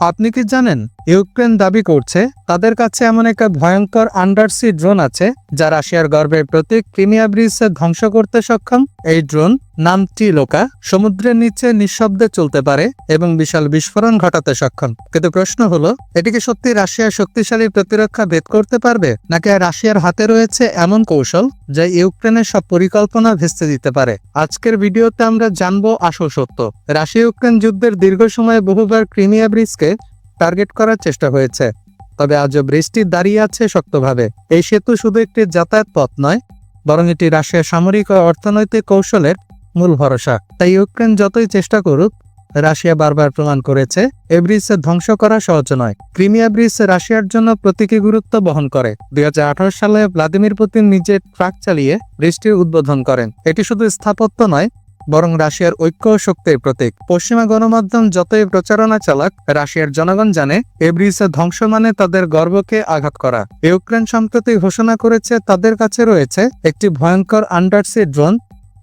আপনি কি জানেন ইউক্রেন দাবি করছে, তাদের কাছে এমন একটা ভয়ঙ্কর আন্ডারসি ড্রোন আছে, যা রাশিয়ার গর্বের প্রতীক ক্রিমিয়া ব্রিজ ধ্বংস করতে সক্ষম। এই ড্রোন নাম টিলোকা, সমুদ্রের নিচে নিঃশব্দে চলতে পারে এবং বিশাল বিস্ফোরণ ঘটাতে সক্ষম। কিন্তু প্রশ্ন হলো এটিকে সত্যি রাশিয়ার শক্তিশালী প্রতিরক্ষা ভেদ করতে পারবে, নাকি রাশিয়ার হাতে রয়েছে এমন কৌশল, যা ইউক্রেনের সব পরিকল্পনা ভেস্তে দিতে পারে? আজকের ভিডিওতে আমরা জানব আসল সত্য। রাশিয়া ইউক্রেন যুদ্ধের দীর্ঘ সময়ে বহুবার ক্রিমিয়া ব্রিজকে টার্গেট করার চেষ্টা হয়েছে। তবে আজও ব্রিজটি দাঁড়িয়ে আছে শক্তভাবে। এই সেতু শুধু একটি যাতায়াত পথ নয়, বরং এটি রাশিয়ার সামরিক ও অর্থনৈতিক কৌশলের মূল ভরসা। তাই ইউক্রেন যতই চেষ্টা করুক, রাশিয়া বারবার প্রমাণ করেছে, এ ব্রিজ ধ্বংস করা সহজ নয়। ক্রিমিয়া ব্রিজ রাশিয়ার জন্য প্রতীকী গুরুত্ব বহন করে। দুই হাজার আঠারো সালে ভ্লাদিমির পুতিন নিজে ট্রাক চালিয়ে ব্রিজটির উদ্বোধন করেন। এটি শুধু স্থাপত্য নয় বরং রাশিয়ার ঐক্য শক্তির প্রতীক। পশ্চিমা গণমাধ্যম যতই প্রচারণা চালাক, রাশিয়ার জনগণ জানে এ ধ্বংস মানে তাদের গর্বকে আঘাত করা। ইউক্রেন সম্প্রতি ঘোষণা করেছে, তাদের কাছে রয়েছে একটি ভয়ঙ্কর আন্ডারসি ড্রোন,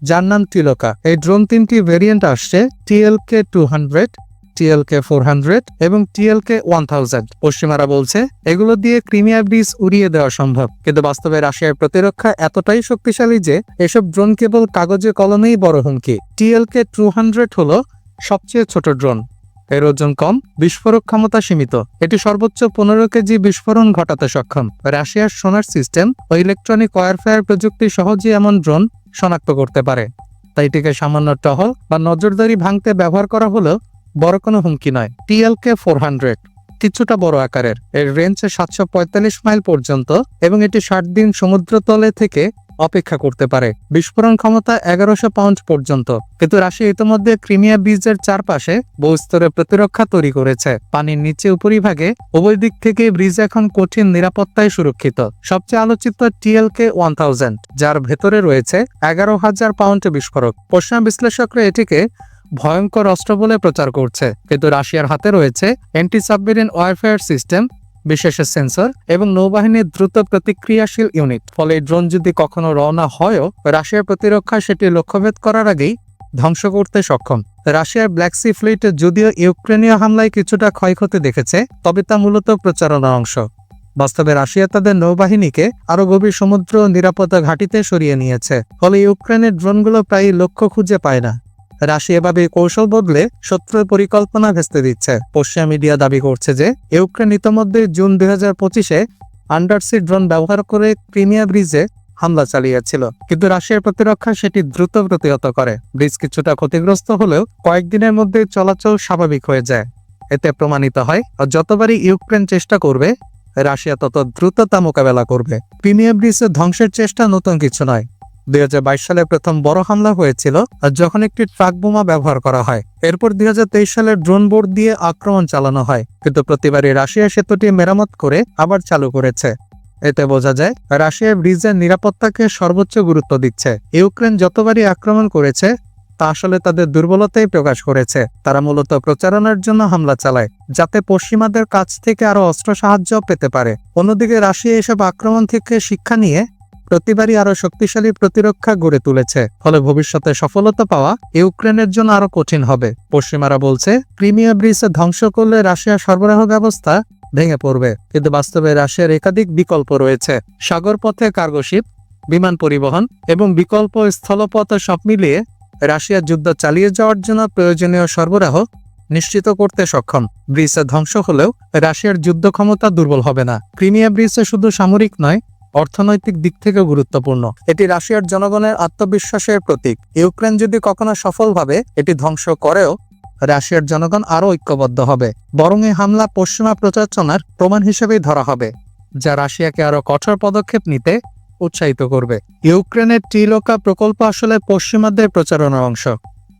যার নাম টিলোকা এই ড্রোন তিনটি ভেরিয়েন্ট আসছে TLK two hundred TLK four hundred এবং টিএলকে ওয়ান থাউজেন্ড। পশ্চিমারা বলছে, এগুলো দিয়ে ক্রিমিয়া ব্রিজ উড়িয়ে দেওয়া সম্ভব। কিন্তু বাস্তবে রাশিয়ার প্রতিরক্ষা এতটাই শক্তিশালী যে এসব ড্রোন কেবল কাগজে কলমেই বড় হুমকি। টিএলকে টু হান্ড্রেড হল সবচেয়ে ছোট ড্রোন। এর ওজন কম, বিস্ফোরক ক্ষমতা সীমিত। এটি সর্বোচ্চ পনেরো কেজি বিস্ফোরণ ঘটাতে সক্ষম। রাশিয়ার সোনার সিস্টেম ও ইলেকট্রনিক ওয়ারফেয়ার প্রযুক্তি সহজেই এমন ড্রোন শনাক্ত করতে পারে। তাই এটিকে সামান্য টহল বা নজরদারি ভাঙতে ব্যবহার করা হলেও বড় কোনো হুমকি নয়। টিএলকে ফোর হান্ড্রেড, কিছুটা বড় আকারের। এর রেঞ্জ সাতশো পঁয়তাল্লিশ মাইল পর্যন্ত এবং এটি ষাট দিন সমুদ্রতলে থেকে অপেক্ষা করতে পারে। বিস্ফোরণ ক্ষমতা এগারোশো পাউন্ড পর্যন্ত। কিন্তু রাশিয়া ইতিমধ্যে ক্রিমিয়া ব্রিজের চারপাশে বহুস্তরে প্রতিরক্ষা তৈরি করেছে। পানির নিচে উপরিভাগে উভয় দিক থেকে ব্রিজ এখন কঠিন নিরাপত্তায় সুরক্ষিত। সবচেয়ে আলোচিত টিএলকে ওয়ান থাউজেন্ড, যার ভেতরে রয়েছে এগারো হাজার পাউন্ড বিস্ফোরক। পশ্চিমা বিশ্লেষকরা এটিকে ভয়ঙ্কর অস্ত্র বলে প্রচার করছে। কিন্তু রাশিয়ার হাতে রয়েছে অ্যান্টি সাবমেরিন ওয়ারফেয়ার সিস্টেম বিশেষ সেন্সর এবং নৌবাহিনীর দ্রুত প্রতিক্রিয়াশীল ইউনিট ফলে ড্রোন যদি কখনো রওনা হয়ও, রাশিয়ার প্রতিরক্ষা সেটি লক্ষ্যভেদ করার আগেই ধ্বংস করতে সক্ষম। রাশিয়ার ব্ল্যাক সি ফ্লিট যদিও ইউক্রেনীয় হামলায় কিছুটা ক্ষয়ক্ষতি দেখেছে, তবে তা মূলত প্রচারণার অংশ। বাস্তবে রাশিয়া তাদের নৌবাহিনীকে আরও গভীর সমুদ্র নিরাপত্তা ঘাঁটিতে সরিয়ে নিয়েছে। ফলে ইউক্রেনের ড্রোনগুলো প্রায় লক্ষ্য খুঁজে পায় না। রাশিয়া এভাবে কৌশল বদলে শত্রুর পরিকল্পনা ভেস্তে দিচ্ছে। পশ্চিমা মিডিয়া দাবি করছে যে, ইউক্রেন ইতোমধ্যে জুন দুই হাজার পঁচিশে আন্ডারসি ড্রোন ব্যবহার করে ক্রিমিয়া ব্রিজে হামলা চালিয়েছিল। কিন্তু রাশিয়ার প্রতিরক্ষা সেটি দ্রুত প্রতিহত করে। ব্রিজ কিছুটা ক্ষতিগ্রস্ত হলেও কয়েকদিনের মধ্যে চলাচল স্বাভাবিক হয়ে যায়। এতে প্রমাণিত হয়, যতবারই ইউক্রেন চেষ্টা করবে, রাশিয়া তত দ্রুত তা মোকাবেলা করবে। ক্রিমিয়া ব্রিজের ধ্বংসের চেষ্টা নতুন কিছু নয়। দুই সালে প্রথম বড় হামলা হয়েছিল যখন একটি ট্রাক বোমা ব্যবহার করা হয়, এরপর দুই সালে ড্রোন বোর্ড দিয়ে আক্রমণ চালানো হয়, কিন্তু প্রতিবারই রাশিয়া সেতুটি মেরামত করে আবার চালু করেছে। এতে বোঝা যায় রাশিয়া ব্রিজের নিরাপত্তাকে সর্বোচ্চ গুরুত্ব দিচ্ছে। ইউক্রেন যতবারই আক্রমণ করেছে, তা আসলে তাদের দুর্বলতাই প্রকাশ করেছে। তারা মূলত প্রচারণার জন্য হামলা চালায়, যাতে পশ্চিমাদের কাছ থেকে আরও অস্ত্র সাহায্য পেতে পারে। অন্যদিকে রাশিয়া এসব আক্রমণ থেকে শিক্ষা নিয়ে প্রতিবারই আরও শক্তিশালী প্রতিরক্ষা গড়ে তুলেছে। ফলে ভবিষ্যতে সফলতা পাওয়া ইউক্রেনের জন্য আরও কঠিন হবে। পশ্চিমারা বলছে, ক্রিমিয়া ব্রিজ ধ্বংস করলে রাশিয়ার সরবরাহ ব্যবস্থা ভেঙে পড়বে। কিন্তু বাস্তবে রাশিয়ার একাধিক বিকল্প রয়েছে। সাগর পথে কার্গোশিপ বিমান পরিবহন এবং বিকল্প স্থলপথ সব মিলিয়ে রাশিয়ার যুদ্ধ চালিয়ে যাওয়ার জন্য প্রয়োজনীয় সরবরাহ নিশ্চিত করতে সক্ষম। ব্রিজ ধ্বংস হলেও রাশিয়ার যুদ্ধ ক্ষমতা দুর্বল হবে না। ক্রিমিয়া ব্রিজ শুধু সামরিক নয় অর্থনৈতিক দিক থেকে গুরুত্বপূর্ণ। এটি রাশিয়ার জনগণের আত্মবিশ্বাসের প্রতীক। ইউক্রেন যদি কখনো সফলভাবে এটি ধ্বংস করেও, রাশিয়ার জনগণ আরও ঐক্যবদ্ধ হবে। বরং এই হামলা পশ্চিমা প্রচারণার প্রমাণ হিসেবেই ধরা হবে, যা রাশিয়াকে আরও কঠোর পদক্ষেপ নিতে উৎসাহিত করবে। ইউক্রেনের টিলোকা প্রকল্প আসলে পশ্চিমাদের প্রচারণার অংশ।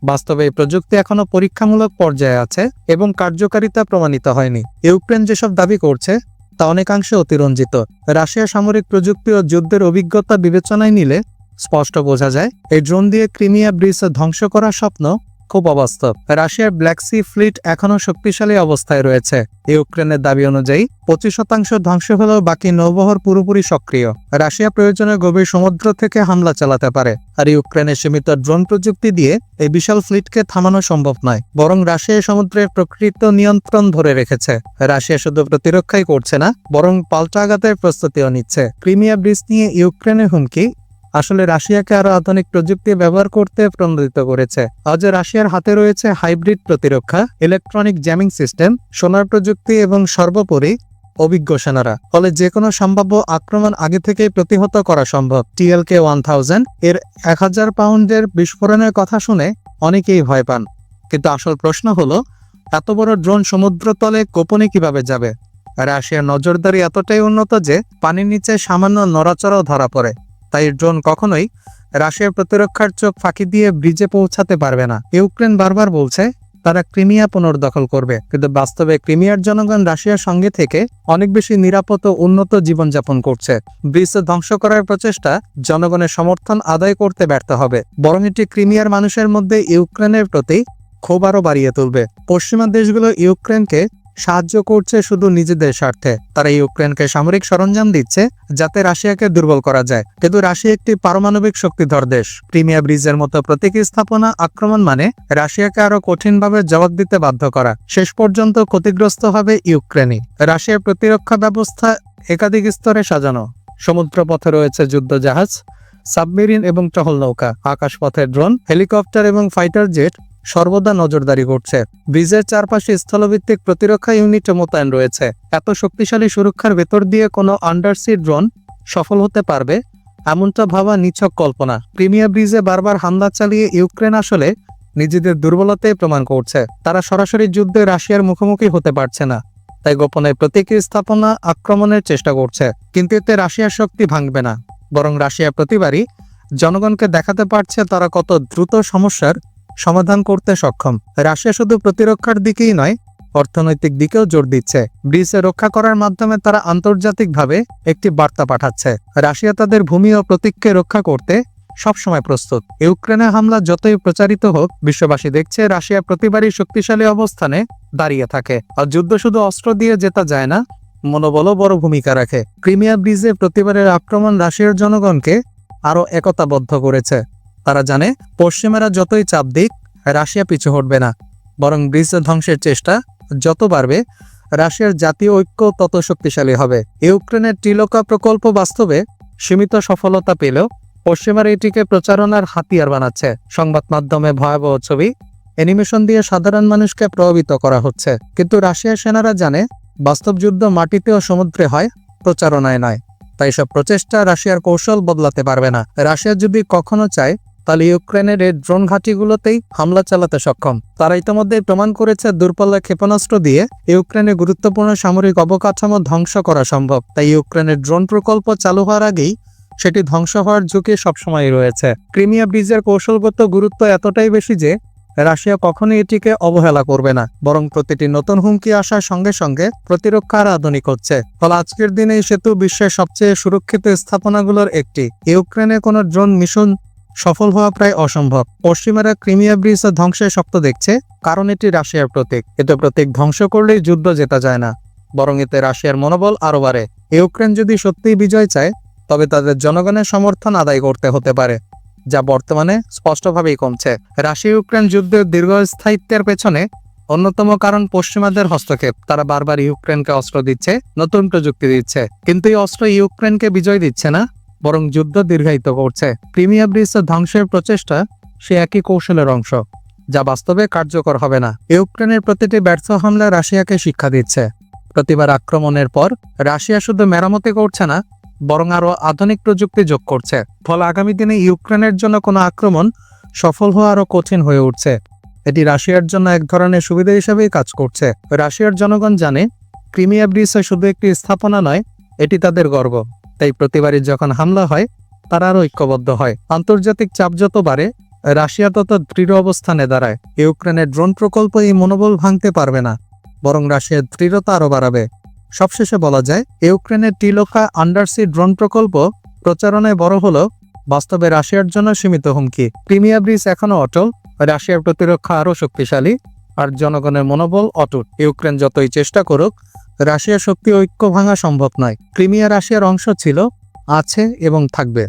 বাস্তবে এই প্রযুক্তি এখনও পরীক্ষামূলক পর্যায়ে আছে এবং কার্যকারিতা প্রমাণিত হয়নি। ইউক্রেন যেসব দাবি করছে তা অনেকাংশে অতিরঞ্জিত। রাশিয়া সামরিক প্রযুক্তি ও যুদ্ধের অভিজ্ঞতা বিবেচনায় নিলে স্পষ্ট বোঝা যায়, এই ড্রোন দিয়ে ক্রিমিয়া ব্রিজ ধ্বংস করার স্বপ্ন খুব অবাস্তব রাশিয়ার ব্ল্যাক সি ফ্লিট এখনও শক্তিশালী অবস্থায় রয়েছে। ইউক্রেনের দাবি অনুযায়ী পঁচিশ শতাংশ ধ্বংস হলেও বাকি নৌবহর পুরোপুরি সক্রিয়। রাশিয়া প্রয়োজনে গভীর সমুদ্র থেকে হামলা চালাতে পারে। আর ইউক্রেনের সীমিত ড্রোন প্রযুক্তি দিয়ে এই বিশাল ফ্লিটকে থামানো সম্ভব নয়, বরং রাশিয়া সমুদ্রের প্রকৃত নিয়ন্ত্রণ ধরে রেখেছে। রাশিয়া শুধু প্রতিরক্ষাই করছে না, বরং পাল্টা আঘাতের প্রস্তুতিও নিচ্ছে। ক্রিমিয়া ব্রিজ নিয়ে ইউক্রেনের হুমকি আসলে রাশিয়াকে আরও আধুনিক প্রযুক্তি ব্যবহার করতে প্রণোদিত করেছে। আজ রাশিয়ার হাতে রয়েছে হাইব্রিড প্রতিরক্ষা, ইলেকট্রনিক জ্যামিং সিস্টেম, সোনার প্রযুক্তি এবং সর্বোপরি অভিজ্ঞ সেনারা। ফলে যে কোনো সম্ভাব্য আক্রমণ আগে থেকেই প্রতিহত করা সম্ভব। টিএলকে ওয়ান থাউজেন্ড এর এক হাজার পাউন্ডের বিস্ফোরণের কথা শুনে অনেকেই ভয় পান। কিন্তু আসল প্রশ্ন হলো, এত বড় ড্রোন সমুদ্রতলে গোপনে কীভাবে যাবে? রাশিয়ার নজরদারি এতটাই উন্নত যে পানির নিচে সামান্য নড়াচড়াও ধরা পড়ে। তাই ড্রোন কখনোই রাশিয়ার প্রতিরক্ষার চোখ ফাঁকি দিয়ে ব্রিজে পৌঁছাতে পারবে না। ইউক্রেন বারবার বলছে, তারা ক্রিমিয়া পুনর্দখল করবে। কিন্তু বাস্তবে ক্রিমিয়ার জনগণ রাশিয়ার সঙ্গে থেকে অনেক বেশি নিরাপদ ও উন্নত জীবনযাপন করছে। ব্রিজ ধ্বংস করার প্রচেষ্টা জনগণের সমর্থন আদায় করতে ব্যর্থ হবে। বরং এটি ক্রিমিয়ার মানুষের মধ্যে ইউক্রেনের প্রতি ক্ষোভ আরও বাড়িয়ে তুলবে। পশ্চিমা দেশগুলো ইউক্রেনকে সাহায্য করছে শুধু নিজেদের স্বার্থে। তারা ইউক্রেনকে সামরিক সরঞ্জাম দিচ্ছে, যাতে রাশিয়াকে দুর্বল করা যায়। কিন্তু রাশিয়া একটি পারমাণবিক শক্তিধর দেশ। ক্রিমিয়া ব্রিজের মতো প্রতীকী স্থাপনা আক্রমণ মানে রাশিয়াকে আরও কঠিনভাবে জবাব দিতে বাধ্য করা। শেষ পর্যন্ত ক্ষতিগ্রস্ত হবে ইউক্রেনই রাশিয়ার প্রতিরক্ষা ব্যবস্থা একাধিক স্তরে সাজানো। সমুদ্রপথে রয়েছে যুদ্ধ জাহাজ সাবমেরিন এবং টহল নৌকা আকাশপথে ড্রোন, হেলিকপ্টার এবং ফাইটার জেট সর্বদা নজরদারি করছে। ব্রিজের চারপাশে স্থলভিত্তিক প্রতিরক্ষা ইউনিট মোতায়েন রয়েছে। এত শক্তিশালী সুরক্ষার ভেতর দিয়ে কোনো আন্ডারসি ড্রোন সফল হতে পারবে? এমনটা ভাবা নিছক কল্পনা। ক্রিমিয়া ব্রিজে বারবার হামলা চালিয়ে ইউক্রেন আসলে নিজেদের দুর্বলতাই প্রমাণ করছে। তারা সরাসরি যুদ্ধে রাশিয়ার মুখোমুখি হতে পারছে না। তাই গোপনে প্রতীকী স্থাপনা আক্রমণের চেষ্টা করছে। কিন্তু এতে রাশিয়ার শক্তি ভাঙবে না। বরং রাশিয়া প্রতিবারই জনগণকে দেখাতে পারছে তারা কত দ্রুত সমস্যার সমাধান করতে সক্ষম। রাশিয়া শুধু প্রতিরক্ষার দিকেই নয়, অর্থনৈতিক দিকেও জোর দিচ্ছে। ব্রিজে রক্ষা করার মাধ্যমে তারা আন্তর্জাতিকভাবে একটি বার্তা পাঠাচ্ছে। রাশিয়া তাদের ভূমি ও প্রতীককে রক্ষা করতে সবসময় প্রস্তুত। ইউক্রেনে হামলা যতই প্রচারিত হোক, বিশ্ববাসী দেখছে রাশিয়া প্রতিবারই শক্তিশালী অবস্থানে দাঁড়িয়ে থাকে। আর যুদ্ধ শুধু অস্ত্র দিয়ে জেতা যায় না, মনোবলও বড় ভূমিকা রাখে। ক্রিমিয়া ব্রিজে প্রতিবারের আক্রমণ রাশিয়ার জনগণকে আরও একতাবদ্ধ করেছে। তারা জানে, পশ্চিমারা যতই চাপ দিক, রাশিয়া পিছু হটবে না। বরং ব্রিজ ধ্বংসের চেষ্টা যত বাড়বে, রাশিয়ার জাতীয় ঐক্য তত শক্তিশালী হবে। ইউক্রেনের টিলোকা প্রকল্প বাস্তবে সীমিত সফলতা পেলেও পশ্চিমারা এটিকে প্রচারণার হাতিয়ার বানাচ্ছে। সংবাদ মাধ্যমে ভয়াবহ ছবি, অ্যানিমেশন দিয়ে সাধারণ মানুষকে প্রভাবিত করা হচ্ছে। কিন্তু রাশিয়ার সেনারা জানে, বাস্তব যুদ্ধ মাটিতে ও সমুদ্রে হয়, প্রচারণায় নয়। তাই সব প্রচেষ্টা রাশিয়ার কৌশল বদলাতে পারবে না। রাশিয়া যদি কখনো চায় তাহলে ইউক্রেনের এই ড্রোন ঘাঁটিগুলোতেই হামলা চালাতে সক্ষম। তারা ইতিমধ্যে প্রমাণ করেছে দূরপাল্লা ক্ষেপণাস্ত্র দিয়ে ইউক্রেনের গুরুত্বপূর্ণ সামরিক অবকাঠামো ধ্বংস করা সম্ভব। তাই ইউক্রেনের ড্রোন প্রকল্প চালু হওয়ার আগেই সেটি ধ্বংস হওয়ার ঝুঁকি সবসময় রয়েছে। ক্রিমিয়া ব্রিজের কৌশলগত গুরুত্ব এতটাই বেশি যে রাশিয়া কখনোই এটিকে অবহেলা করবে না, বরং প্রতিটি নতুন হুমকি আসার সঙ্গে সঙ্গে প্রতিরক্ষা আর আধুনিক হচ্ছে ফলে আজকের দিনে এই সেতু বিশ্বের সবচেয়ে সুরক্ষিত স্থাপনাগুলোর একটি। ইউক্রেনে কোনো ড্রোন মিশন সফল হওয়া প্রায় অসম্ভব। পশ্চিমারা ক্রিমিয়া ব্রিজ ধ্বংসের শক্ত দেখছে, কারণ এটি রাশিয়ার প্রতীক। এতে প্রতীক ধ্বংস করলেই যুদ্ধ জেতা যায় না, বরং এতে রাশিয়ার মনোবল আরও বাড়ে। ইউক্রেন যদি সত্যিই বিজয় চায়, তবে তাদের জনগণের সমর্থন আদায় করতে হতে পারে, যা বর্তমানে স্পষ্টভাবেই কমছে। রাশিয়া ইউক্রেন যুদ্ধের দীর্ঘস্থায়িত্বের পেছনে অন্যতম কারণ পশ্চিমাদের হস্তক্ষেপ। তারা বারবার ইউক্রেনকে অস্ত্র দিচ্ছে, নতুন প্রযুক্তি দিচ্ছে, কিন্তু এই অস্ত্র ইউক্রেনকে বিজয় দিচ্ছে না। বরং যুদ্ধ দীর্ঘায়িত করছে। ক্রিমিয়া ব্রিজ ধ্বংসের প্রচেষ্টা সে একই কৌশলের অংশ, যা বাস্তবে কার্যকর হবে না। ইউক্রেনের প্রতিটি ব্যর্থ হামলা রাশিয়াকে শিক্ষা দিচ্ছে। প্রতিবার আক্রমণের পর রাশিয়া শুধু মেরামতি করছে না, বরং আরও আধুনিক প্রযুক্তি যোগ করছে। ফলে আগামী দিনে ইউক্রেনের জন্য কোনো আক্রমণ সফল হওয়া আরও কঠিন হয়ে উঠছে। এটি রাশিয়ার জন্য এক ধরনের সুবিধা হিসেবেই কাজ করছে। রাশিয়ার জনগণ জানে, ক্রিমিয়া ব্রিজ শুধু একটি স্থাপনা নয়, এটি তাদের গর্ব। তাই প্রতিবারই যখন হামলা হয়, তারা আরও ঐক্যবদ্ধ হয়। আন্তর্জাতিক চাপ যত বাড়ে, রাশিয়া তত দৃঢ় অবস্থানে দাঁড়ায়। ইউক্রেনের ড্রোন প্রকল্প এই মনোবল ভাঙতে পারবে না, বরং রাশিয়ার দৃঢ়তা আরও বাড়াবে। সবশেষে বলা যায়, ইউক্রেনের টিলোকা আন্ডারসি ড্রোন প্রকল্প প্রচারণায় বড় হলেও বাস্তবে রাশিয়ার জন্য সীমিত হুমকি। ক্রিমিয়া ব্রিজ এখনও অটল, রাশিয়ার প্রতিরক্ষা আরও শক্তিশালী আর জনগণের মনোবল অটুট। ইউক্রেন যতই চেষ্টা করুক রাশিয়ার শক্তি ঐক্য ভাঙা সম্ভব নয়। ক্রিমিয়া রাশিয়ার অংশ ছিল, আছে এবং থাকবে।